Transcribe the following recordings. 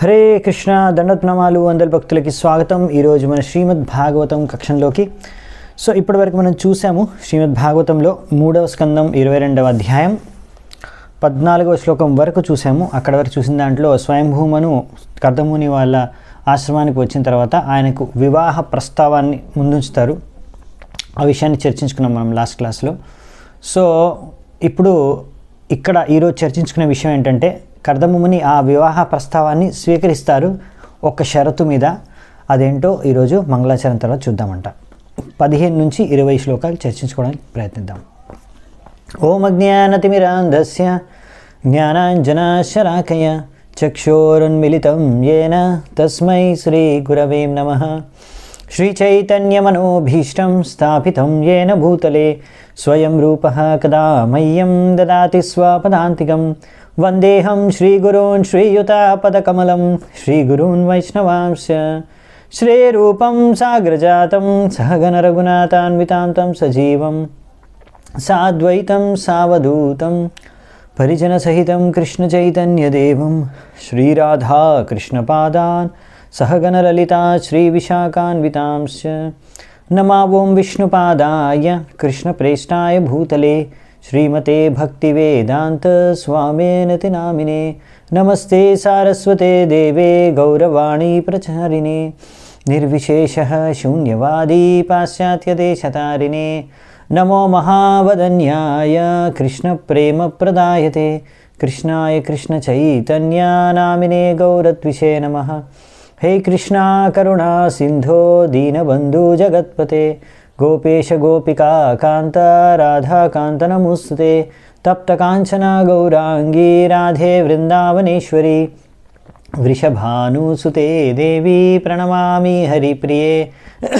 హరే కృష్ణ దండత్నమాలు అందరి భక్తులకి స్వాగతం. ఈరోజు మన శ్రీమద్ భాగవతం కక్షంలోకి. సో ఇప్పటివరకు మనం చూసాము శ్రీమద్ భాగవతంలో మూడవ స్కందం ఇరవై రెండవ అధ్యాయం. పద్నాలుగవ శ్లోకం వరకు చూసాము. అక్కడ వరకు చూసిన దాంట్లో స్వయంభూమను కర్దముని వాళ్ళ ఆశ్రమానికి వచ్చిన తర్వాత ఆయనకు వివాహ ప్రస్తావాన్ని ముందుంచుతారు. ఆ విషయాన్ని చర్చించుకున్నాం మనం లాస్ట్ క్లాస్లో. సో ఇప్పుడు ఇక్కడ ఈరోజు చర్చించుకునే విషయం ఏంటంటే కర్దముని ఆ వివాహ ప్రస్తావాన్ని స్వీకరిస్తారు ఒక షరతు మీద. అదేంటో ఈరోజు మంగళాచరణ తర్వాత చూద్దామంట. పదిహేను నుంచి ఇరవై శ్లోకాలు చర్చించుకోవడానికి ప్రయత్నిద్దాం. ఓం అజ్ఞానతిమిరాంధస్య జ్ఞానాంజనాశరాకయ చక్షోరున్మిళితం ఏన తస్మై శ్రీ గురవే నమ. శ్రీచైతన్యమనోభీష్టం స్థాపితం ఏన భూతలే. స్వయం రూప కదా మయ్యం దదాతి స్వపదాంతికం वन्देऽहं श्रीगुरून् श्रीयुतापदकमलं श्रीगुरून् वैष्णवांश्च। श्रीरूपं साग्रजातं सहगनरघुनाथान्वितां तं सजीवं साद्वैतं सावधूतं परिजनसहितं कृष्णचैतन्यदेवं श्रीराधाकृष्णपादान् सहगनललिता श्रीविशाखान्वितांश्च। नमावों विष्णुपादाय कृष्णप्रेष्ठाय भूतले श्रीमते भक्तिवेदान्तस्वामिनति नामिने। नमस्ते सारस्वते देवे गौरवाणी प्रचारिणे। निर्विशेषः शून्यवादी पाश्चात्यदेशतारिणे। नमो महावदन्याय कृष्णप्रेमप्रदायते। कृष्णाय कृष्णचैतन्यानामिने गौरत्विषे नमः। हे कृष्णा, करुणा, सिन्धो, दीनबन्धु, जगत्पते। गोपेश गोपिका कान्त राधाकान्त नमुस्तुते। तप्तकाञ्चना गौराङ्गी राधे वृन्दावनेश्वरी। वृषभानुसुते देवी प्रणमामि हरिप्रिये।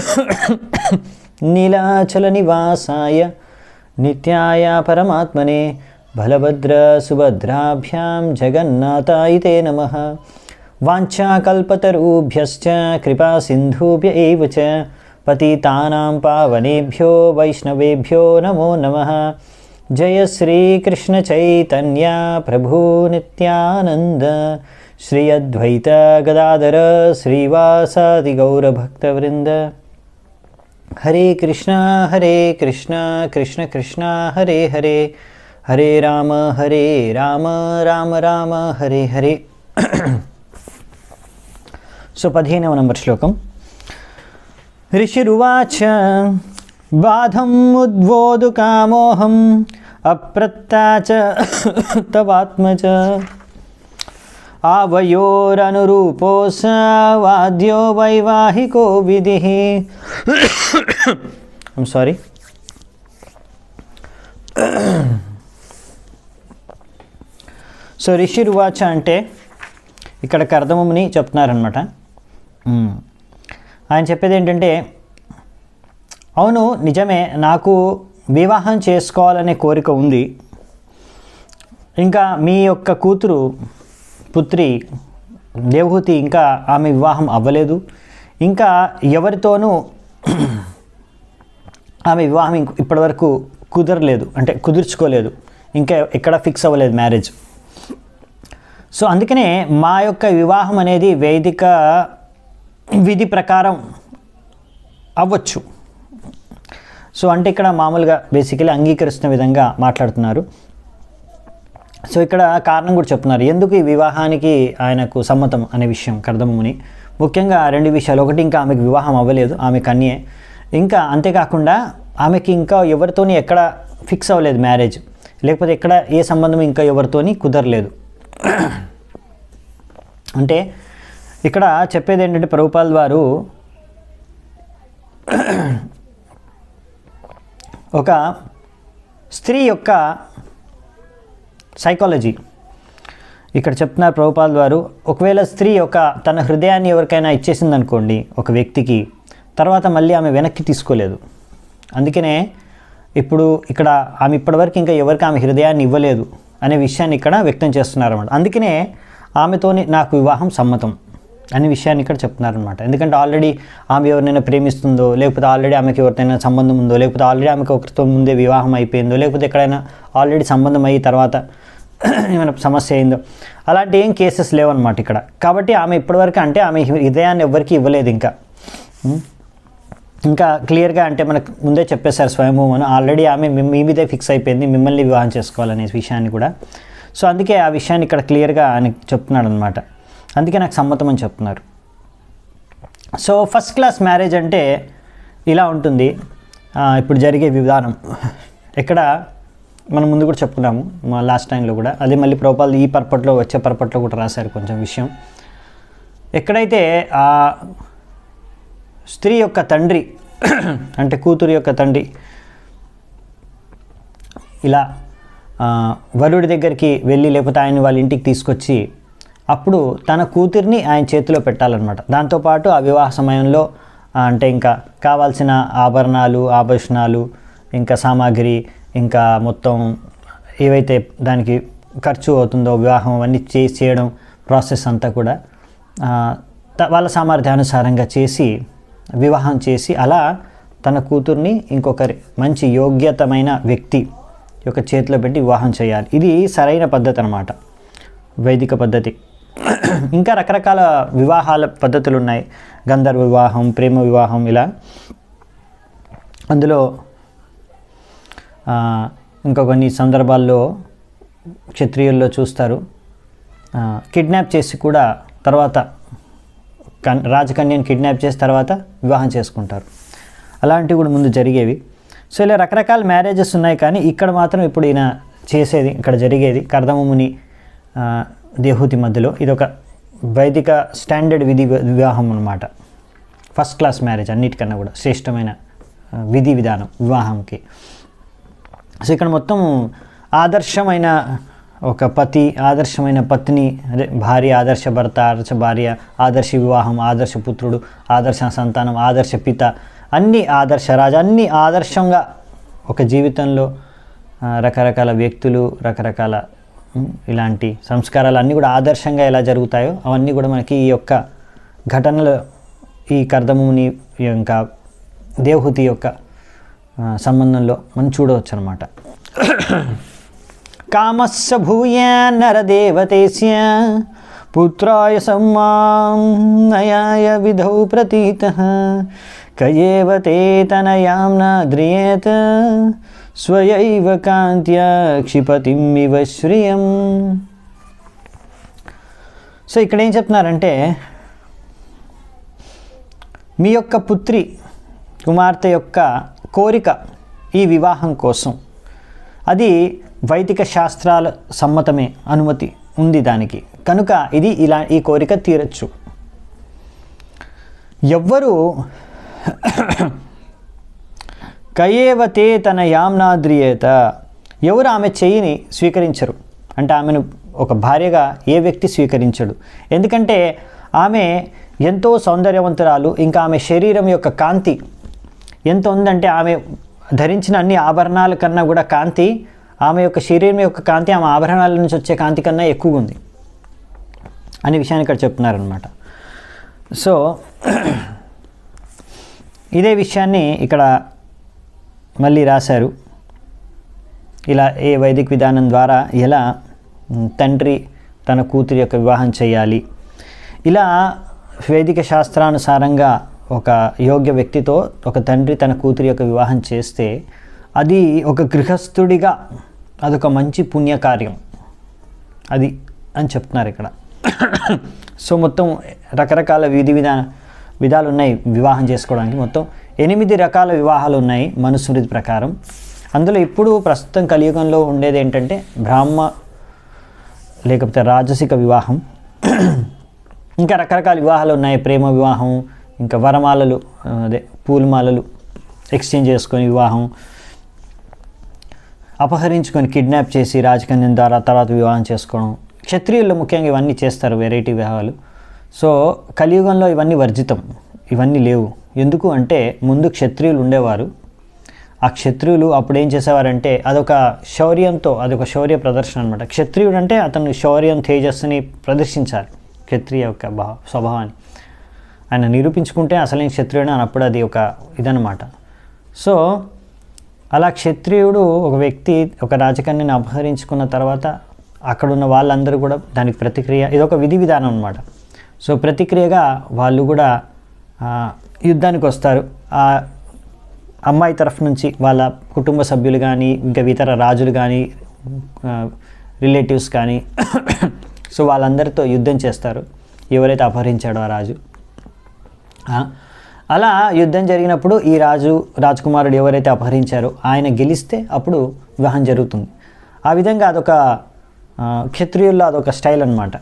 नीलाचलनिवासाय नित्याय परमात्मने। बलभद्रसुभद्राभ्यां जगन्नाथाय ते नमः। वाञ्छाकल्पतरुभ्यश्च, कृपासिन्धुभ्य एव च। पतितानां पावनेभ्यो वैष्णवेभ्यो नमो नमः। जय श्रीकृष्णचैतन्या प्रभुनित्यानन्द श्री अद्वैत गदाधर श्रीवासादि गौरभक्तवृन्द हरे कृष्ण हरे कृष्ण कृष्ण कृष्ण, हरे हरे। हरे राम हरे राम राम राम, हरे हरे। सुपधीन नंबर श्लोकम। నంబర్ శ్లోకం ఋషిరువాచ బాధం ఉద్వోదు కామోహం అప్రత్తాచ తవాత్మచ ఆవయోరనురూపోస వాద్యో వైవాహికో విధి సారీ సో ఋషిరువాచ అంటే ఇక్కడ కర్దమముని చెప్తున్నారనమాట ఆయన చెప్పేది ఏంటంటే అవును నిజమే నాకు వివాహం చేసుకోవాలనే కోరిక ఉంది. ఇంకా మీ యొక్క కూతురు పుత్రి దేవహూతి ఇంకా ఆమె వివాహం అవ్వలేదు. ఇంకా ఎవరితోనూ ఆమె వివాహం ఇప్పటివరకు కుదరలేదు అంటే కుదుర్చుకోలేదు. ఇంకా ఎక్కడ ఫిక్స్ అవ్వలేదు మ్యారేజ్. సో అందుకనే మా యొక్క వివాహం అనేది వేదిక విధి ప్రకారం అవ్వచ్చు. సో అంటే ఇక్కడ మామూలుగా బేసికలీ అంగీకరిస్తున్న విధంగా మాట్లాడుతున్నారు. సో ఇక్కడ కారణం కూడా చెప్తున్నారు. ఎందుకు ఈ వివాహానికి ఆయనకు సమ్మతం అనే విషయం కర్దముని ముఖ్యంగా రెండు విషయాలు. ఒకటి ఇంకా ఆమెకు వివాహం అవ్వలేదు ఆమె కన్యే. ఇంకా అంతేకాకుండా ఆమెకి ఇంకా ఎవరితోని ఎక్కడ ఫిక్స్ అవ్వలేదు మ్యారేజ్ లేకపోతే ఎక్కడ ఏ సంబంధం ఇంకా ఎవరితోని కుదరలేదు. అంటే ఇక్కడ చెప్పేది ఏంటంటే ప్రభుపాల్ వారు ఒక స్త్రీ యొక్క సైకాలజీ ఇక్కడ చెప్తున్నారు ప్రభుపాల్ వారు ఒకవేళ స్త్రీ ఒక తన హృదయాన్ని ఎవరికైనా ఇచ్చేసింది అనుకోండి ఒక వ్యక్తికి తర్వాత మళ్ళీ ఆమె వెనక్కి తీసుకోలేదు. అందుకనే ఇప్పుడు ఇక్కడ ఆమె ఇప్పటివరకు ఇంకా ఎవరికి ఆమె హృదయాన్ని ఇవ్వలేదు అనే విషయాన్ని ఇక్కడ వ్యక్తం చేస్తున్నారన్నమాట. అందుకనే ఆమెతోని నాకు వివాహం సమ్మతం. అనే విషయాన్ని ఇక్కడ చెప్తున్నారనమాట ఎందుకంటే ఆల్రెడీ ఆమె ఎవరినైనా ప్రేమిస్తుందో లేకపోతే ఆల్రెడీ ఆమెకి ఎవరినైనా సంబంధం ఉందో లేకపోతే ఆల్రెడీ ఆమెకి ఒకరితో ముందే వివాహం అయిపోయిందో లేకపోతే ఎక్కడైనా ఆల్రెడీ సంబంధం అయ్యి తర్వాత ఏమైనా సమస్య అయిందో అలాంటి ఏం కేసెస్ లేవన్నమాట ఇక్కడ. కాబట్టి ఆమె ఇప్పటివరకు అంటే ఆమె హృదయాన్ని ఎవ్వరికి ఇవ్వలేదు ఇంకా. ఇంకా క్లియర్గా అంటే మనకు ముందే చెప్పేశారు స్వయంభూమను ఆల్రెడీ ఆమె మీ మీ మీదే ఫిక్స్ అయిపోయింది మిమ్మల్ని వివాహం చేసుకోవాలనే విషయాన్ని కూడా. సో అందుకే ఆ విషయాన్ని ఇక్కడ క్లియర్గా ఆయన చెప్తున్నాడు అనమాట అందుకే నాకు సమ్మతం అని చెప్తున్నారు. సో ఫస్ట్ క్లాస్ మ్యారేజ్ అంటే ఇలా ఉంటుంది. ఇప్పుడు జరిగే విధానం. ఎక్కడ మనం ముందు కూడా చెప్పుకున్నాము మా లాస్ట్ టైంలో కూడా. అదే మళ్ళీ ప్రోపాల్ ఈ పర్పట్లో వచ్చే పర్పట్లో కూడా రాశారు కొంచెం విషయం. ఎక్కడైతే ఆ స్త్రీ యొక్క తండ్రి అంటే కూతురు యొక్క తండ్రి ఇలా వరుడి దగ్గరికి వెళ్ళి లేకపోతే ఆయన వాళ్ళ ఇంటికి తీసుకొచ్చి అప్పుడు తన కూతుర్ని ఆయన చేతిలో పెట్టాలన్నమాట. దాంతోపాటు ఆ వివాహ సమయంలో అంటే ఇంకా కావాల్సిన ఆభరణాలు ఆభరణాలు ఇంకా సామాగ్రి ఇంకా మొత్తం ఏవైతే దానికి ఖర్చు అవుతుందో వివాహం అవన్నీ చేసి చేయడం ప్రాసెస్ అంతా కూడా వాళ్ళ సామర్థ్యానుసారంగా చేసి వివాహం చేసి అలా తన కూతుర్ని ఇంకొకరి మంచి యోగ్యతమైన వ్యక్తి యొక్క చేతిలో పెట్టి వివాహం చేయాలి. ఇది సరైన పద్ధతి అనమాట వైదిక పద్ధతి. ఇంకా రకరకాల వివాహాల పద్ధతులు ఉన్నాయి గంధర్వ వివాహం ప్రేమ వివాహం ఇలా. అందులో ఇంకా కొన్ని సందర్భాల్లో క్షత్రియుల్లో చూస్తారు. కిడ్నాప్ చేసి కూడా తర్వాత కన్ రాజకన్యను కిడ్నాప్ చేసి తర్వాత వివాహం చేసుకుంటారు. అలాంటివి కూడా ముందు జరిగేవి. సో ఇలా రకరకాల మ్యారేజెస్ ఉన్నాయి కానీ ఇక్కడ మాత్రం ఇప్పుడు ఈయన చేసేది ఇక్కడ జరిగేది కర్దమముని దేహూతి మధ్యలో. ఇది ఒక వైదిక స్టాండర్డ్ విధి వివాహం అన్నమాట. ఫస్ట్ క్లాస్ మ్యారేజ్ అన్నిటికన్నా కూడా శ్రేష్టమైన విధి విధానం వివాహంకి. సో ఇక్కడ మొత్తం ఆదర్శమైన ఒక పతి ఆదర్శమైన పత్ని అదే భార్య ఆదర్శ భర్త ఆదర్శ భార్య ఆదర్శ వివాహం ఆదర్శ పుత్రుడు ఆదర్శ సంతానం ఆదర్శ పిత అన్ని ఆదర్శ రాజు అన్ని ఆదర్శంగా ఒక జీవితంలో రకరకాల వ్యక్తులు రకరకాల ఇలాంటి సంస్కారాలు అన్నీ కూడా ఆదర్శంగా ఎలా జరుగుతాయో అవన్నీ కూడా మనకి ఈ యొక్క ఘటనలు ఈ కర్దముని ఇంకా దేవహూతి యొక్క సంబంధంలో మనం చూడవచ్చు అనమాట కామస్స భూయ నరదేవతేస్య పుత్రాయ సమ్మాం నయాయ విధౌ ప్రతీత కయేవ తే తనయాం న ద్రియేత స్వయైవ కాంత్య క్షిపతిమివ శ్రియం సో ఇక్కడ ఏం చెప్తున్నారంటే మీ యొక్క పుత్రి కుమార్తె యొక్క కోరిక ఈ వివాహం కోసం అది వైదిక శాస్త్రాల సమ్మతమే అనుమతి ఉంది దానికి కనుక ఇది ఇలా ఈ కోరిక తీరచ్చు ఎవ్వరూ కయేవతే తన యామ్నాద్రియేత. ఎవరు ఆమె చెయ్యిని స్వీకరించరు. అంటే ఆమెను ఒక భార్యగా ఏ వ్యక్తి స్వీకరించడు. ఎందుకంటే ఆమె ఎంతో సౌందర్యవంతురాలు ఇంకా ఆమె శరీరం యొక్క కాంతి ఎంత ఉందంటే ఆమె ధరించిన అన్ని ఆభరణాల కన్నా కూడా కాంతి ఆమె యొక్క శరీరం యొక్క కాంతి ఆమె ఆభరణాల నుంచి వచ్చే కాంతి కన్నా ఎక్కువగా ఉంది. అనే విషయాన్ని ఇక్కడ చెప్తున్నారనమాట సో ఇదే విషయాన్ని ఇక్కడ మళ్ళీ రాశారు. ఇలా ఏ వైదిక విధానం ద్వారా ఎలా తండ్రి తన కూతురి యొక్క వివాహం చేయాలి. ఇలా వైదిక శాస్త్రానుసారంగా ఒక యోగ్య వ్యక్తితో ఒక తండ్రి తన కూతురి యొక్క వివాహం చేస్తే అది ఒక గృహస్థుడిగా అదొక మంచి పుణ్యకార్యం. అది అని చెప్తున్నారు ఇక్కడ. సో మొత్తం రకరకాల విధి విధాన విధాలు ఉన్నాయి వివాహం చేసుకోవడానికి. మొత్తం ఎనిమిది రకాల వివాహాలు ఉన్నాయి మనుస్మృతి ప్రకారం. అందులో ఇప్పుడు ప్రస్తుతం కలియుగంలో ఉండేది ఏంటంటే బ్రాహ్మ లేకపోతే రాజసిక వివాహం. ఇంకా రకరకాల వివాహాలు ఉన్నాయి. ప్రేమ వివాహం ఇంకా వరమాలలు అదే పూలమాలలు ఎక్స్చేంజ్ చేసుకొని వివాహం. అపహరించుకొని కిడ్నాప్ చేసి రాజకన్యం ద్వారా తర్వాత వివాహం చేసుకోవడం. క్షత్రియుల్లో ముఖ్యంగా ఇవన్నీ చేస్తారు వెరైటీ వివాహాలు. సో కలియుగంలో ఇవన్నీ వర్జితం. ఇవన్నీ లేవు. ఎందుకు అంటే ముందు క్షత్రియులు ఉండేవారు. ఆ క్షత్రియులు అప్పుడు ఏం చేసేవారంటే అదొక శౌర్యంతో అదొక శౌర్య ప్రదర్శన అనమాట క్షత్రియుడు అంటే అతను శౌర్యం తేజస్సుని ప్రదర్శించాలి క్షత్రియ యొక్క భా స్వభావాన్ని. ఆయన నిరూపించుకుంటే అసలైన క్షత్రియుడు అని అప్పుడు అది ఒక ఇదనమాట సో అలా క్షత్రియుడు ఒక వ్యక్తి ఒక రాజకన్యని అపహరించుకున్న తర్వాత అక్కడున్న వాళ్ళందరూ కూడా దానికి ప్రతిక్రియ ఇదొక విధి విధానం అనమాట సో ప్రతిక్రియగా వాళ్ళు కూడా యుద్ధానికి వస్తారు. ఆ అమ్మాయి తరఫు నుంచి వాళ్ళ కుటుంబ సభ్యులు కానీ ఇంకా ఇతర రాజులు కానీ రిలేటివ్స్ కానీ సో వాళ్ళందరితో యుద్ధం చేస్తారు. ఎవరైతే అపహరించాడో ఆ రాజు. అలా యుద్ధం జరిగినప్పుడు ఈ రాజు రాజకుమారుడు ఎవరైతే అపహరించారో ఆయన గెలిస్తే అప్పుడు వివాహం జరుగుతుంది. ఆ విధంగా అదొక క్షత్రియుల్లో అదొక స్టైల్ అనమాట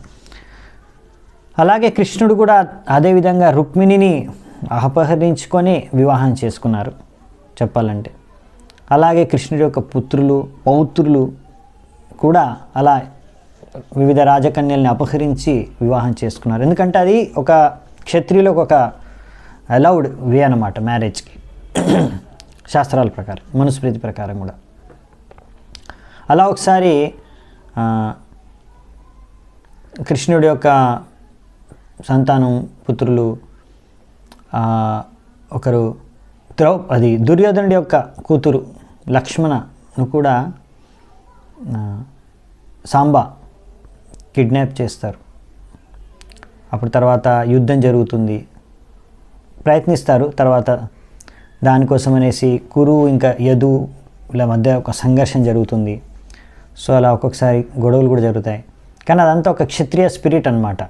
అలాగే కృష్ణుడు కూడా అదేవిధంగా రుక్మిణిని అపహరించుకొని వివాహం చేసుకున్నారు చెప్పాలంటే. అలాగే కృష్ణుడి యొక్క పుత్రులు పౌత్రులు కూడా అలా వివిధ రాజకన్యల్ని అపహరించి వివాహం చేసుకున్నారు. ఎందుకంటే అది ఒక క్షత్రియులకు ఒక అలౌడ్ వే అన్నమాట మ్యారేజ్కి శాస్త్రాల ప్రకారం మనుస్మృతి ప్రకారం కూడా. అలా ఒకసారి కృష్ణుడి యొక్క సంతానం పుత్రులు ఒకరు ద్రౌ అది దుర్యోధనుడి యొక్క కూతురు లక్ష్మణను కూడా సాంబా కిడ్నాప్ చేస్తారు. అప్పుడు తర్వాత యుద్ధం జరుగుతుంది. ప్రయత్నిస్తారు. తర్వాత దానికోసం అనేసి కురు ఇంకా యదుల మధ్య ఒక సంఘర్షణ జరుగుతుంది. సో అలా ఒక్కొక్కసారి గొడవలు కూడా జరుగుతాయి. కానీ అదంతా ఒక క్షత్రియ స్పిరిట్ అన్నమాట.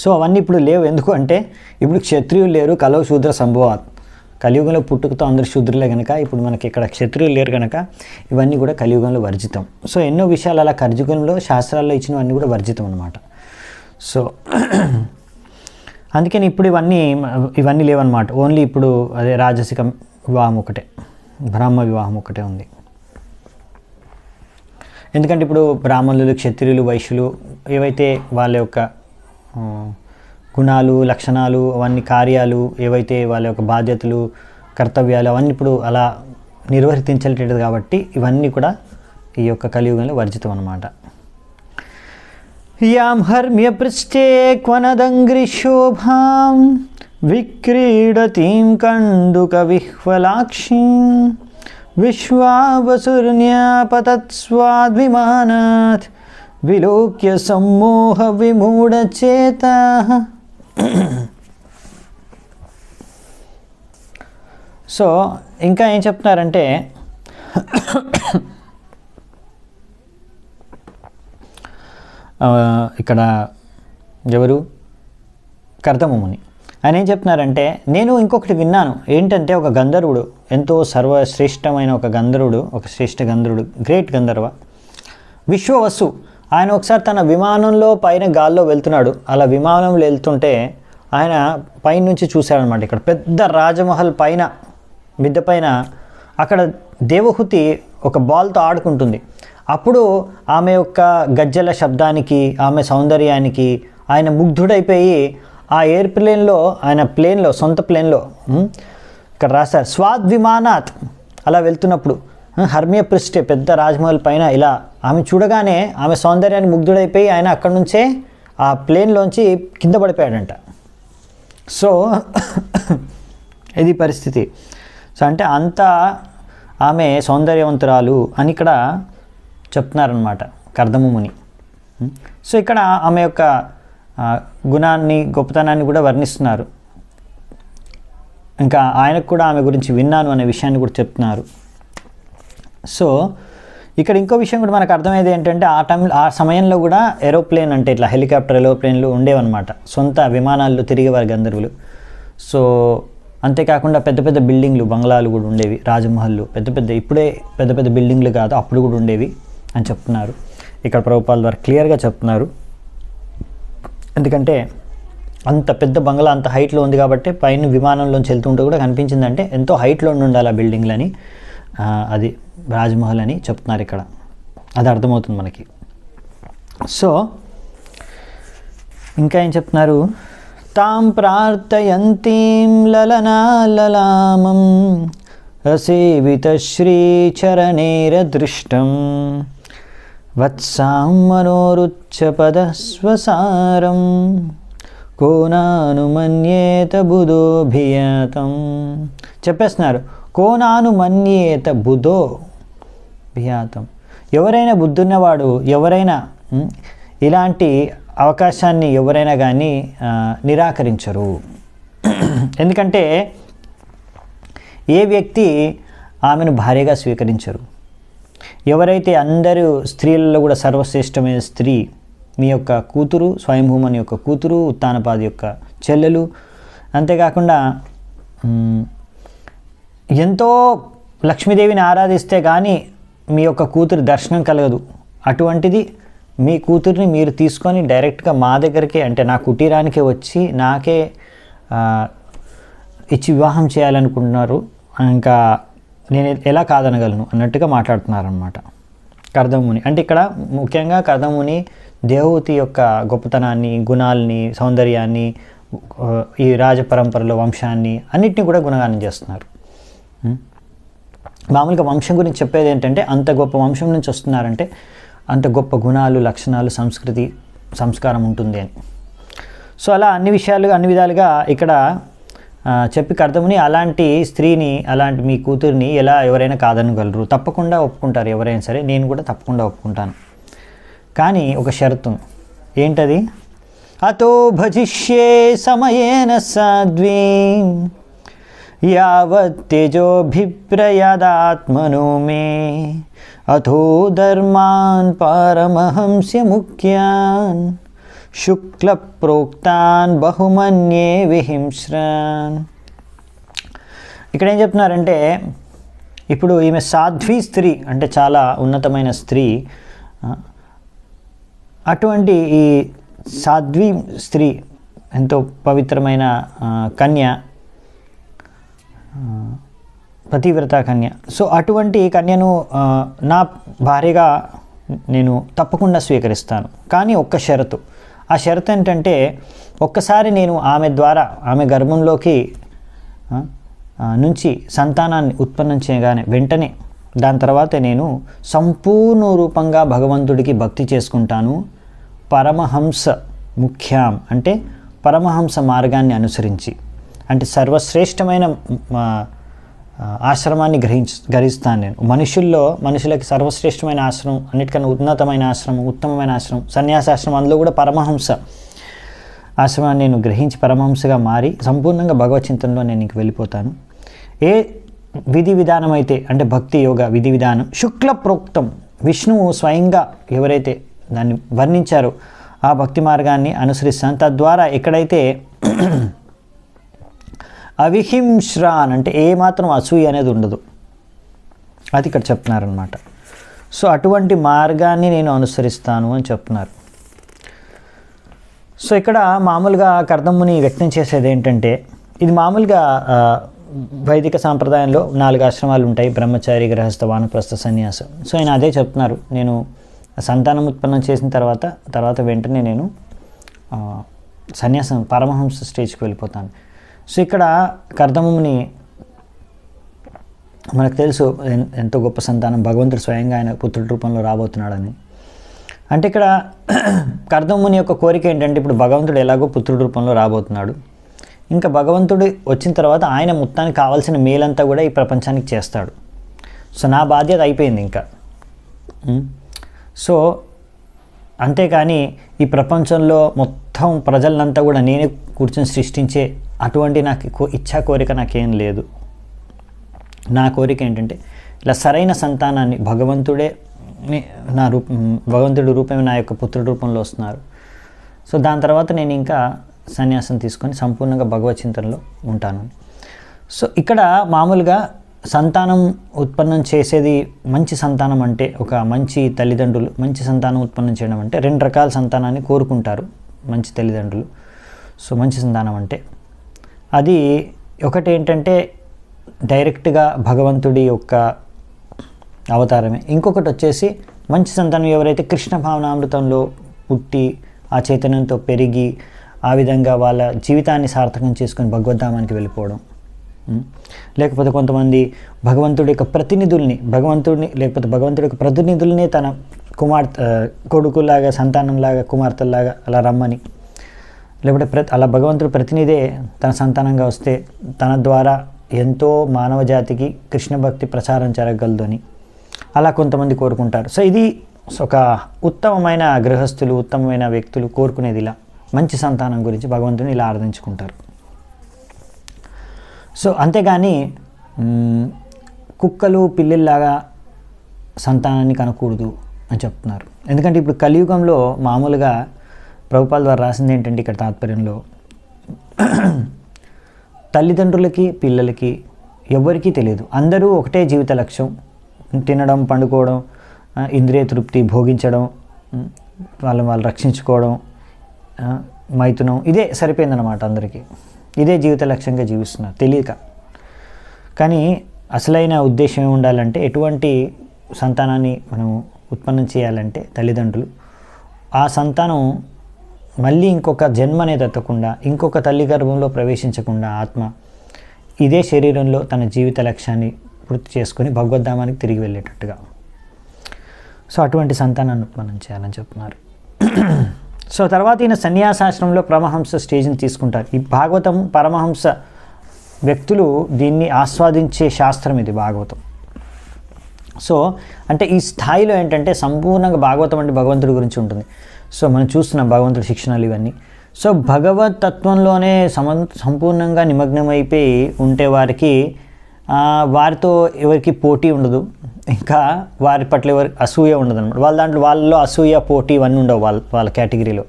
సో అవన్నీ ఇప్పుడు లేవు. ఎందుకు అంటే ఇప్పుడు క్షత్రియులు లేరు. కలవ శూద్ర సంభవాత్. కలియుగంలో పుట్టుకతో అందరు శూద్రులే కనుక ఇప్పుడు మనకి ఇక్కడ క్షత్రియులు లేరు కనుక ఇవన్నీ కూడా కలియుగంలో వర్జితం. సో ఎన్నో విషయాలు అలా కర్జుగంలో శాస్త్రాల్లో ఇచ్చినవన్నీ కూడా వర్జితం అనమాట సో అందుకని ఇప్పుడు ఇవన్నీ ఇవన్నీ లేవన్నమాట. ఓన్లీ ఇప్పుడు అదే రాజసిక వివాహం ఒకటే. బ్రాహ్మ వివాహం ఒకటే ఉంది. ఎందుకంటే ఇప్పుడు బ్రాహ్మణులు క్షత్రియులు వైశ్యులు ఏవైతే వాళ్ళ యొక్క గుణాలు లక్షణాలు అవన్నీ కార్యాలు ఏవైతే వాళ్ళ యొక్క బాధ్యతలు కర్తవ్యాలు అవన్నీ ఇప్పుడు అలా నిర్వర్తించలేటది కాబట్టి ఇవన్నీ కూడా ఈ యొక్క కలియుగంలో వర్జితం అన్నమాట. యాం హర్మ్యపృష్ఠే క్వనదంగ్రిశోభాం విక్రీడతీం కందుకవిహ్వలాక్షీం విశ్వావసుర్న్యాపతత్స్వాద్విమానాత్ విలోక్య సమ్మోహ విమూఢచేత సో ఇంకా ఏం చెప్తున్నారంటే ఇక్కడ ఎవరు? కర్తమముని ఆయన ఏం చెప్తున్నారంటే నేను ఇంకొకటి విన్నాను. ఏంటంటే ఒక గంధర్వుడు ఎంతో సర్వశ్రేష్టమైన ఒక గంధర్వుడు ఒక శ్రేష్ఠ గంధర్వుడు గ్రేట్ గంధర్వ విశ్వవసు ఆయన ఒకసారి తన విమానంలో పైన గాల్లో వెళ్తున్నాడు. అలా విమానంలో వెళ్తుంటే ఆయన పైనుంచి చూశాడనమాట ఇక్కడ. పెద్ద రాజమహల్ పైన మిద్దె పైన అక్కడ దేవహుతి ఒక బాల్తో ఆడుకుంటుంది. అప్పుడు ఆమె యొక్క గజ్జల శబ్దానికి ఆమె సౌందర్యానికి ఆయన ముగ్ధుడైపోయి ఆ ఎయిర్ప్లేన్లో ఆయన ప్లేన్లో సొంత ప్లేన్లో ఇక్కడ రాశారు స్వాద్ విమానాత్ అలా వెళ్తున్నప్పుడు. హర్మియప్రిస్టే పెద్ద రాజ్మహల్ పైన ఇలా. ఆమె చూడగానే ఆమె సౌందర్యాన్ని ముగ్ధుడైపోయి ఆయన అక్కడి నుంచే ఆ ప్లేన్లోంచి కింద పడిపోయాడంట. సో ఇది పరిస్థితి. సో అంటే అంత ఆమె సౌందర్యవంతురాలు అని ఇక్కడ చెప్తున్నారనమాట కర్దము ముని. సో ఇక్కడ ఆమె యొక్క గుణాన్ని గొప్పతనాన్ని కూడా వర్ణిస్తున్నారు. ఇంకా ఆయనకు కూడా ఆమె గురించి విన్నాను అనే విషయాన్ని కూడా చెప్తున్నారు. సో ఇక్కడ ఇంకో విషయం కూడా మనకు అర్థమయ్యేది ఏంటంటే ఆ టైంలో ఆ సమయంలో కూడా ఏరోప్లేన్ అంటే ఇట్లా హెలికాప్టర్ ఏరోప్లేన్లు ఉండేవన్నమాట. సొంత విమానాల్లో తిరిగేవారు గంధర్వులు. సో అంతేకాకుండా పెద్ద పెద్ద బిల్డింగ్లు బంగ్లాలు కూడా ఉండేవి రాజమహల్లు. పెద్ద పెద్ద ఇప్పుడే పెద్ద పెద్ద బిల్డింగ్లు కాదు అప్పుడు కూడా ఉండేవి అని చెప్తున్నారు. ఇక్కడ ప్రభుపాల ద్వారా క్లియర్గా చెప్తున్నారు. ఎందుకంటే అంత పెద్ద బంగ్లా అంత హైట్లో ఉంది కాబట్టి పైన విమానంలోంచి వెళ్తుంటే కూడా కనిపించిందంటే ఎంతో హైట్లో ఉండాలి ఆ బిల్డింగ్లని. అది. రాజ్మహల్ అని చెప్తున్నారు ఇక్కడ. అది అర్థమవుతుంది మనకి. సో ఇంకా ఏం చెప్తున్నారు? తాం ప్రార్థయంతీం లలనాలలామం రసేవిత శ్రీచరణేరదృష్టం. వత్సాం మనోరుచ్చపదస్వసారం. కోనానుమన్యేత బుధోభియతం. చెప్పేస్తున్నారు. కోనానుమన్యేత బుధో భియాతం ఎవరైనా బుద్ధున్నవాడు ఎవరైనా ఇలాంటి అవకాశాన్ని ఎవరైనా కానీ నిరాకరించరు. ఎందుకంటే ఏ వ్యక్తి ఆమెను భార్యగా స్వీకరించరు. ఎవరైతే అందరూ స్త్రీలలో కూడా సర్వశ్రేష్టమైన స్త్రీ మీ యొక్క కూతురు స్వయంభూమని యొక్క కూతురు ఉత్తానపాది యొక్క చెల్లెలు అంతేకాకుండా ఎంతో లక్ష్మీదేవిని ఆరాధిస్తే కానీ మీ యొక్క కూతురు దర్శనం కలగదు. అటువంటిది మీ కూతుర్ని మీరు తీసుకొని డైరెక్ట్గా మా దగ్గరికి అంటే నా కుటీరానికే వచ్చి నాకే ఇచ్చి వివాహం చేయాలనుకుంటున్నారు. ఇంకా నేను ఎలా కాదనగలను అన్నట్టుగా మాట్లాడుతున్నారనమాట కర్దముని అంటే ఇక్కడ ముఖ్యంగా కర్దముని దేవహూతి యొక్క గొప్పతనాన్ని గుణాలని సౌందర్యాన్ని ఈ రాజపరంపరలో వంశాన్ని అన్నిటిని కూడా గుణగానం చేస్తున్నారు. మామూలుగా వంశం గురించి చెప్పేది ఏంటంటే అంత గొప్ప వంశం నుంచి వస్తున్నారంటే అంత గొప్ప గుణాలు లక్షణాలు సంస్కృతి సంస్కారం ఉంటుంది అని. సో అలా అన్ని విషయాలు అన్ని విధాలుగా ఇక్కడ చెప్పి కర్దముని అలాంటి స్త్రీని అలాంటి మీ కూతుర్ని ఎలా ఎవరైనా కాదనగలరు. తప్పకుండా ఒప్పుకుంటారు ఎవరైనా సరే. నేను కూడా తప్పకుండా ఒప్పుకుంటాను. కానీ ఒక షరతు ఏంటది? అతో భజిష్యే సమయేన సాధ్వీ. యావత్తేజోభిప్రయదాత్మనో మే. అథో ధర్మాన్ పారమహంస్య ముఖ్యాన్. శుక్ల ప్రోక్తాన్ బహుమన్యే విహింస్రాన్. ఇక్కడ ఏం చెప్తున్నారంటే ఇప్పుడు ఈమె సాధ్వి స్త్రీ అంటే చాలా ఉన్నతమైన స్త్రీ అటువంటి ఈ సాధ్వి స్త్రీ ఎంతో పవిత్రమైన కన్య పతివ్రత కన్య. సో అటువంటి కన్యను నా భార్యగా నేను తప్పకుండా స్వీకరిస్తాను. కానీ ఒక్క షరతు. ఆ షరతు ఏంటంటే ఒక్కసారి నేను ఆమె ద్వారా ఆమె గర్భంలోకి నుంచి సంతానాన్ని ఉత్పన్నం చేయగానే వెంటనే దాని తర్వాత నేను సంపూర్ణ రూపంగా భగవంతుడికి భక్తి చేసుకుంటాను. పరమహంస ముఖ్యం అంటే పరమహంస మార్గాన్ని అనుసరించి. అంటే సర్వశ్రేష్టమైన ఆశ్రమాన్ని గ్రహించ గ్రహిస్తాను నేను. మనుషుల్లో మనుషులకి సర్వశ్రేష్టమైన ఆశ్రమం అన్నిటికన్నా ఉన్నతమైన ఆశ్రమం ఉత్తమమైన ఆశ్రమం సన్యాసాశ్రమం అందులో కూడా పరమహంస ఆశ్రమాన్ని నేను గ్రహించి పరమహంసగా మారి సంపూర్ణంగా భగవచింతనలో నేను ఇంక వెళ్ళిపోతాను. ఏ విధి విధానం అయితే అంటే భక్తి యోగ విధి విధానం శుక్ల ప్రోక్తం విష్ణువు స్వయంగా ఎవరైతే దాన్ని వర్ణించారో ఆ భక్తి మార్గాన్ని అనుసరిస్తాను. తద్వారా ఎక్కడైతే అవిహింశ్రాన్ అంటే ఏమాత్రం అసూయ అనేది ఉండదు. అది ఇక్కడ చెప్తున్నారనమాట సో అటువంటి మార్గాన్ని నేను అనుసరిస్తాను అని చెప్తున్నారు. సో ఇక్కడ మామూలుగా కర్దమ్ముని వ్యక్తం చేసేది ఏంటంటే ఇది మామూలుగా వైదిక సాంప్రదాయంలో నాలుగు ఆశ్రమాలు ఉంటాయి. బ్రహ్మచారి గృహస్థ వానప్రస్థ సన్యాసం. సో ఆయన అదే చెప్తున్నారు. నేను సంతానం ఉత్పన్నం చేసిన తర్వాత తర్వాత వెంటనే నేను సన్యాసం పరమహంస స్టేజ్కి వెళ్ళిపోతాను. సో ఇక్కడ కర్దముని మనకు తెలుసు ఎంత ఎంతో గొప్ప సంతానం. భగవంతుడు స్వయంగా ఆయన పుత్రుడి రూపంలో రాబోతున్నాడని. అంటే ఇక్కడ కర్దముని యొక్క కోరిక ఏంటంటే ఇప్పుడు భగవంతుడు ఎలాగో పుత్రుడి రూపంలో రాబోతున్నాడు. ఇంకా భగవంతుడు వచ్చిన తర్వాత ఆయన మొత్తానికి కావాల్సిన మేలంతా కూడా ఈ ప్రపంచానికి చేస్తాడు. సో నా బాధ్యత అయిపోయింది ఇంకా. సో అంతేకాని ఈ ప్రపంచంలో మొత్తం ప్రజలంతా కూడా నేనే కూర్చొని సృష్టించే అటువంటి నాకు ఇచ్చా కోరిక నాకేం లేదు. నా కోరిక ఏంటంటే ఇలా సరైన సంతానాన్ని భగవంతుడే నా రూప భగవంతుడి రూపమే నా యొక్క పుత్రుడి రూపంలో వస్తున్నారు. సో దాని తర్వాత నేను ఇంకా సన్యాసం తీసుకొని సంపూర్ణంగా భగవత్ చింతనలో ఉంటాను. సో ఇక్కడ మామూలుగా సంతానం ఉత్పన్నం చేసేది మంచి సంతానం అంటే ఒక మంచి తల్లిదండ్రులు మంచి సంతానం ఉత్పన్నం చేయడం అంటే రెండు రకాల సంతానాన్ని కోరుకుంటారు మంచి తల్లిదండ్రులు. సో మంచి సంతానం అంటే అది ఒకటేంటంటే డైరెక్ట్గా భగవంతుడి యొక్క అవతారమే. ఇంకొకటి వచ్చేసి మంచి సంతానం ఎవరైతే కృష్ణ భావనామృతంలో పుట్టి ఆ చైతన్యంతో పెరిగి ఆ విధంగా వాళ్ళ జీవితాన్ని సార్థకం చేసుకొని భగవద్ధామానికి వెళ్ళిపోవడం. లేకపోతే కొంతమంది భగవంతుడి యొక్క ప్రతినిధుల్ని భగవంతుడిని లేకపోతే భగవంతుడి యొక్క ప్రతినిధుల్ని తన కుమార్తె కొడుకులాగా సంతానంలాగా కుమార్తెలాగా అలా రమ్మని లేకపోతే ప్రతి అలా భగవంతుడు ప్రతినిధే తన సంతానంగా వస్తే తన ద్వారా ఎంతో మానవ జాతికి కృష్ణ భక్తి ప్రచారం జరగగలదు అని అలా కొంతమంది కోరుకుంటారు. సో ఇది ఒక ఉత్తమమైన గృహస్థులు ఉత్తమమైన వ్యక్తులు కోరుకునేది ఇలా మంచి సంతానం గురించి భగవంతుని ఇలా ఆరాధించుకుంటారు. సో అంతేగాని కుక్కలు పిల్లల్లాగా సంతానాన్ని కనకూడదు అని చెప్తున్నారు. ఎందుకంటే ఇప్పుడు కలియుగంలో మామూలుగా ప్రభుపాల ద్వారా రాసింది ఏంటంటే ఇక్కడ తాత్పర్యంలో తల్లిదండ్రులకి పిల్లలకి ఎవరికీ తెలియదు. అందరూ ఒకటే జీవిత లక్ష్యం. తినడం పండుకోవడం ఇంద్రియ తృప్తి భోగించడం వాళ్ళని వాళ్ళు రక్షించుకోవడం మైతునం మైథునం ఇదే సరిపోయిందన్నమాట అందరికీ. ఇదే జీవిత లక్ష్యంగా జీవిస్తున్నారు తెలియక. కానీ అసలైన ఉద్దేశం ఉండాలంటే ఎటువంటి సంతానాన్ని మనం ఉత్పన్నం చేయాలంటే తల్లిదండ్రులు ఆ సంతానం మళ్ళీ ఇంకొక జన్మనే ఎత్తకుండా ఇంకొక తల్లి గర్భంలో ప్రవేశించకుండా ఆత్మ ఇదే శరీరంలో తన జీవిత లక్ష్యాన్ని పూర్తి చేసుకొని భగవద్ధామానికి తిరిగి వెళ్ళేటట్టుగా. సో అటువంటి సంతానాన్ని ఉత్పన్నం చేయాలని చెప్తున్నారు. సో తర్వాత ఈయన సన్యాసాశ్రమంలో పరమహంస స్టేజ్ని తీసుకుంటారు. ఈ భాగవతం పరమహంస వ్యక్తులు దీన్ని ఆస్వాదించే శాస్త్రం ఇది భాగవతం. సో అంటే ఈ స్థాయిలో ఏంటంటే సంపూర్ణంగా భాగవతం అంటే భగవంతుడి గురించి ఉంటుంది. సో మనం చూస్తున్నాం భగవంతుడి శిక్షణలు ఇవన్నీ. సో భగవత్ తత్వంలోనే సమ సంపూర్ణంగా నిమగ్నమైపోయి ఉంటే వారికి వారితో ఎవరికి పోటీ ఉండదు. ఇంకా వారి పట్ల ఎవరి అసూయ ఉండదు అనమాట వాళ్ళ దాంట్లో వాళ్ళలో అసూయ పోటీ ఇవన్నీ ఉండవు వాళ్ళ వాళ్ళ కేటగిరీలో.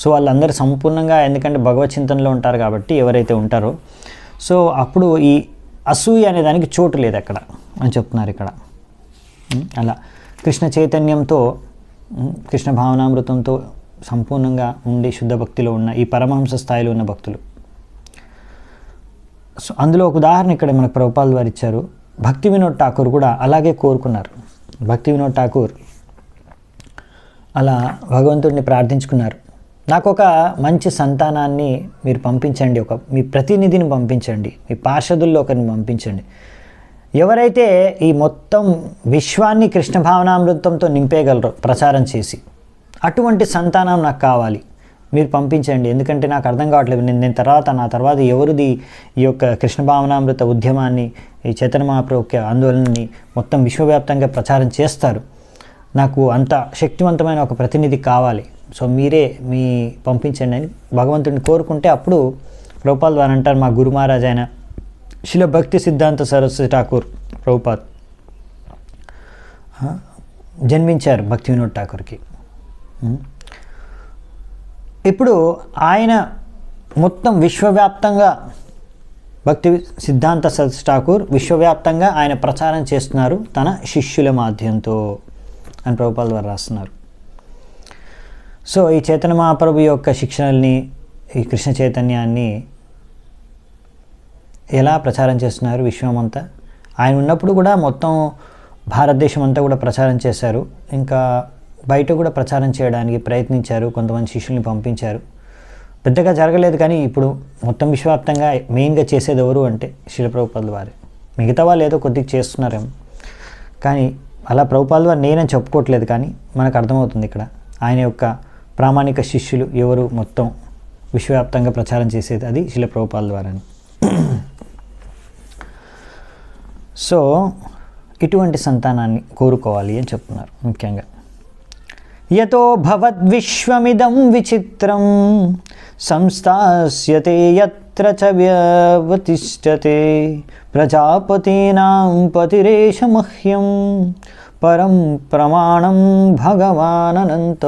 సో వాళ్ళందరూ సంపూర్ణంగా ఎందుకంటే భగవత్ చింతనలో ఉంటారు కాబట్టి ఎవరైతే ఉంటారో. సో అప్పుడు ఈ అసూయ అనే దానికి చోటు లేదు అక్కడ అని చెప్తున్నారు ఇక్కడ. అలా కృష్ణ చైతన్యంతో కృష్ణ భావనామృతంతో సంపూర్ణంగా ఉండి శుద్ధ భక్తిలో ఉన్న ఈ పరమహంస స్థాయిలో ఉన్న భక్తులు. సో అందులో ఒక ఉదాహరణ ఇక్కడ మనకు ప్రభుపాల్ వారు ఇచ్చారు. భక్తి వినోద్ ఠాకూర్ కూడా అలాగే కోరుకున్నారు. భక్తి వినోద్ ఠాకూర్ అలా భగవంతుడిని ప్రార్థించుకున్నారు. నాకు ఒక మంచి సంతానాన్ని మీరు పంపించండి ఒక మీ ప్రతినిధిని పంపించండి మీ పార్షదుల్లో ఒకరిని పంపించండి. ఎవరైతే ఈ మొత్తం విశ్వాన్ని కృష్ణ భావనామృతంతో నింపేయగలరో ప్రచారం చేసి అటువంటి సంతానం నాకు కావాలి మీరు పంపించండి ఎందుకంటే నాకు అర్థం కావట్లేదు. నేను నేను తర్వాత నా తర్వాత ఎవరిది ఈ యొక్క కృష్ణ భావనామృత ఉద్యమాన్ని ఈ చైతన్య మహాప్రభు యొక్క ఆందోళనని మొత్తం విశ్వవ్యాప్తంగా ప్రచారం చేస్తారు. నాకు అంత శక్తివంతమైన ఒక ప్రతినిధి కావాలి. సో మీరే మీ పంపించండి అని భగవంతుడిని కోరుకుంటే అప్పుడు ప్రభుపాల్ వారు అంటారు మా గురు మహారాజ్ అయిన శిల భక్తి సిద్ధాంత సరస్వతి ఠాకూర్ ప్రభుపాద్ జన్మించారు భక్తి వినోద్ ఠాకూర్కి hmm. ఇప్పుడు ఆయన మొత్తం విశ్వవ్యాప్తంగా భక్తి సిద్ధాంత సరస్వతి ఠాకూర్ విశ్వవ్యాప్తంగా ఆయన ప్రచారం చేస్తున్నారు తన శిష్యుల మాధ్యంతో అని ప్రభుపాల్ వారు రాస్తున్నారు. సో ఈ చైతన్య మహాప్రభు యొక్క శిక్షణల్ని ఈ కృష్ణ చైతన్యాన్ని ఎలా ప్రచారం చేస్తున్నారు విశ్వమంతా ఆయన ఉన్నప్పుడు కూడా మొత్తం భారతదేశం అంతా కూడా ప్రచారం చేశారు. ఇంకా బయట కూడా ప్రచారం చేయడానికి ప్రయత్నించారు. కొంతమంది శిష్యుల్ని పంపించారు. పెద్దగా జరగలేదు కానీ ఇప్పుడు మొత్తం విశ్వవ్యాప్తంగా మెయిన్గా చేసేది ఎవరు అంటే శిలప్రభుపాదుల వారే. మిగతా వాళ్ళు ఏదో కొద్దిగా చేస్తున్నారేమో. కానీ అలా ప్రభుపాదుల వారు నేనని చెప్పుకోవట్లేదు కానీ మనకు అర్థమవుతుంది ఇక్కడ. ఆయన యొక్క ప్రామాణిక శిష్యులు ఎవరు మొత్తం విశ్వవ్యాప్తంగా ప్రచారం చేసేది అది శిల ద్వారా వారని. సో ఇటువంటి సంతానాన్ని కోరుకోవాలి అని చెప్తున్నారు ముఖ్యంగా. యతో భవద్విశ్వమిదం విచిత్రం సంస్థాస్యతే యత్ర చ వ్యవతిష్టతే ప్రజాపతీనాం పతిరేష మహ్యం పరం ప్రమాణం భగవాననంత.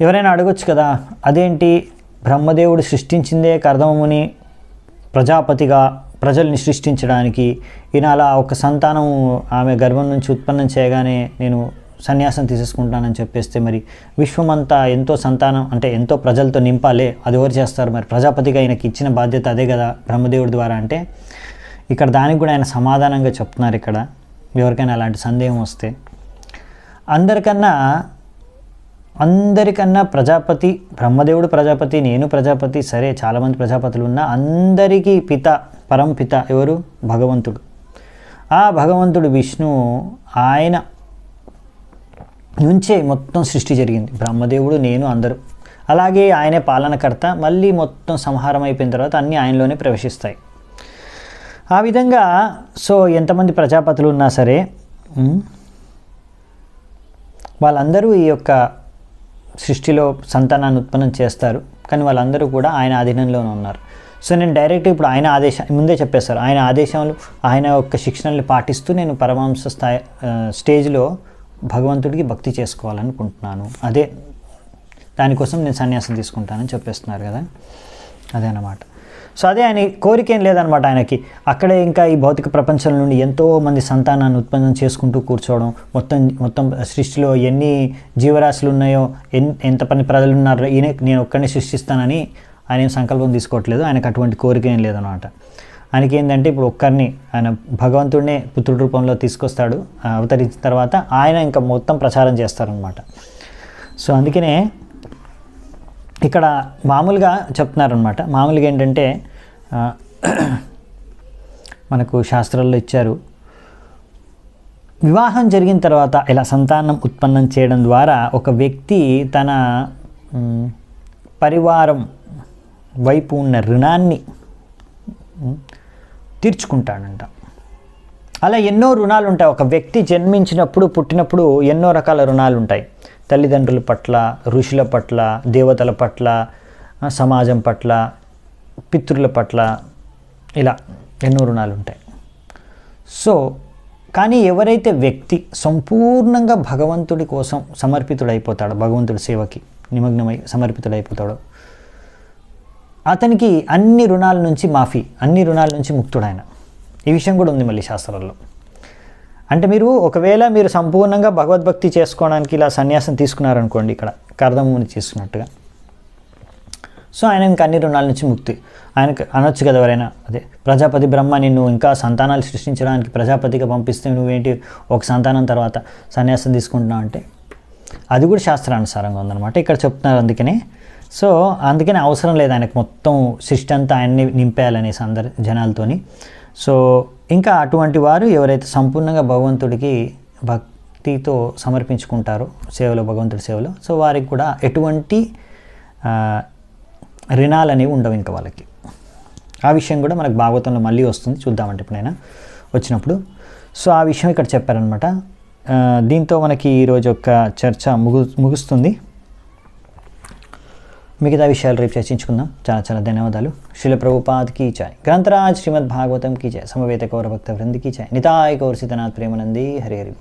ఎవరైనా అడగొచ్చు కదా అదేంటి బ్రహ్మదేవుడు సృష్టించిందే కర్దమముని ప్రజాపతిగా ప్రజల్ని సృష్టించడానికి ఈయన అలా ఒక సంతానం ఆమె గర్భం నుంచి ఉత్పన్నం చేయగానే నేను సన్యాసం తీసేసుకుంటానని చెప్పేస్తే మరి విశ్వమంతా ఎంతో సంతానం అంటే ఎంతో ప్రజలతో నింపాలే అది ఎవరు చేస్తారు? మరి ప్రజాపతిగా ఆయనకి ఇచ్చిన బాధ్యత అదే కదా బ్రహ్మదేవుడి ద్వారా అంటే? ఇక్కడ దానికి కూడా ఆయన సమాధానంగా చెప్తున్నారు ఇక్కడ. ఎవరికైనా అలాంటి సందేహం వస్తే. అందరికన్నా అందరికన్నా ప్రజాపతి బ్రహ్మదేవుడు ప్రజాపతి నేను ప్రజాపతి సరే చాలామంది ప్రజాపతులు ఉన్నా అందరికీ పిత పరం పిత ఎవరు? భగవంతుడు. ఆ భగవంతుడు విష్ణు ఆయన నుంచే మొత్తం సృష్టి జరిగింది. బ్రహ్మదేవుడు నేను అందరూ. అలాగే ఆయనే పాలనకర్త మళ్ళీ మొత్తం సంహారం అయిపోయిన తర్వాత అన్నీ ఆయనలోనే ప్రవేశిస్తాయి. ఆ విధంగా సో ఎంతమంది ప్రజాపతులు ఉన్నా సరే వాళ్ళందరూ ఈ యొక్క సృష్టిలో సంతానాన్ని ఉత్పన్నం చేస్తారు. కానీ వాళ్ళందరూ కూడా ఆయన అధీనంలోనే ఉన్నారు. సో నేను డైరెక్ట్ ఇప్పుడు ఆయన ఆదేశం ముందే చెప్పేస్తారు ఆయన ఆదేశాలు ఆయన యొక్క శిక్షణల్ని పాటిస్తూ నేను పరమాంస స్థాయి స్టేజ్లో భగవంతుడికి భక్తి చేసుకోవాలనుకుంటున్నాను. అదే దానికోసం నేను సన్యాసం తీసుకుంటానని చెప్పేస్తున్నారు కదా. అదే అన్నమాట. సో అదే ఆయన కోరిక ఏం లేదనమాట ఆయనకి. అక్కడే ఇంకా ఈ భౌతిక ప్రపంచం నుండి ఎంతో మంది సంతానాన్ని ఉత్పన్నం చేసుకుంటూ కూర్చోవడం మొత్తం మొత్తం సృష్టిలో ఎన్ని జీవరాశులు ఉన్నాయో ఎన్ ఎంత పని ప్రజలు ఉన్నారో ఈయన నేను ఒక్కడిని సృష్టిస్తానని ఆయన ఏం సంకల్పం తీసుకోవట్లేదు ఆయనకు అటువంటి కోరిక ఏం లేదనమాట. ఆయనకి ఏంటంటే ఇప్పుడు ఒక్కరిని ఆయన భగవంతుడినే పుత్రుడి రూపంలో తీసుకొస్తాడు అవతరించిన తర్వాత ఆయన ఇంకా మొత్తం ప్రచారం చేస్తారనమాట. సో అందుకనే ఇక్కడ మామూలుగా చెప్తున్నారనమాట. మామూలుగా ఏంటంటే మనకు శాస్త్రాల్లో ఇచ్చారు. వివాహం జరిగిన తర్వాత ఇలా సంతానం ఉత్పన్నం చేయడం ద్వారా ఒక వ్యక్తి తన పరివారం వైపు ఉన్న రుణాన్ని తీర్చుకుంటాడంట. అలా ఎన్నో రుణాలు ఉంటాయి ఒక వ్యక్తి జన్మించినప్పుడు పుట్టినప్పుడు ఎన్నో రకాల రుణాలు ఉంటాయి తల్లిదండ్రుల పట్ల ఋషుల పట్ల దేవతల పట్ల సమాజం పట్ల పితృల పట్ల ఇలా ఎన్నో రుణాలు ఉంటాయి. సో కానీ ఎవరైతే వ్యక్తి సంపూర్ణంగా భగవంతుడి కోసం సమర్పితుడైపోతాడో భగవంతుడి సేవకి నిమగ్నమై సమర్పితుడైపోతాడో అతనికి అన్ని రుణాల నుంచి మాఫీ అన్ని రుణాల నుంచి ముక్తుడైన. ఈ విషయం కూడా ఉంది మళ్ళీ శాస్త్రాల్లో. అంటే మీరు ఒకవేళ మీరు సంపూర్ణంగా భగవద్భక్తి చేసుకోవడానికి ఇలా సన్యాసం తీసుకున్నారనుకోండి ఇక్కడ కర్దముని చేసుకున్నట్టుగా సో ఆయన ఇంకా అన్ని రుణాల నుంచి ముక్తి. ఆయనకు అనొచ్చు కదా ఎవరైనా. అదే ప్రజాపతి బ్రహ్మ నిన్ను ఇంకా సంతానాలు సృష్టించడానికి ప్రజాపతిగా పంపిస్తే నువ్వేంటి ఒక సంతానం తర్వాత సన్యాసం తీసుకుంటున్నావు అంటే? అది కూడా శాస్త్రానుసారంగా ఉందన్నమాట. ఇక్కడ చెప్తున్నారు అందుకనే. సో అందుకనే అవసరం లేదు ఆయనకు మొత్తం సృష్టి అంతా ఆయన్ని నింపేయాలనేసి అందరి జనాలతోని. సో ఇంకా అటువంటి వారు ఎవరైతే సంపూర్ణంగా భగవంతుడికి భక్తితో సమర్పించుకుంటారో సేవలో భగవంతుడి సేవలో సో వారికి కూడా ఎటువంటి రుణాలు అనేవి ఉండవు ఇంకా వాళ్ళకి. ఆ విషయం కూడా మనకు భాగవతంలో మళ్ళీ వస్తుంది. చూద్దామంటే ఎప్పుడైనా వచ్చినప్పుడు. సో ఆ విషయం ఇక్కడ చెప్పారనమాట దీంతో మనకి ఈరోజు యొక్క చర్చ ముగు ముగుస్తుంది. మిగతా విషయాలు రేపు చర్చించుకుందాం. చాలా చాలా ధన్యవాదాలు. శిల ప్రభుపాద్ చాయ్ గ్రంథరాజ్ శ్రీమద్ భాగవతం కీ చాయ్ సమవేత కౌర భక్త వృందికి చాయ్ నితాయ్ కౌర్ సీతనాథ్ ప్రేమనంది. హరి హరి.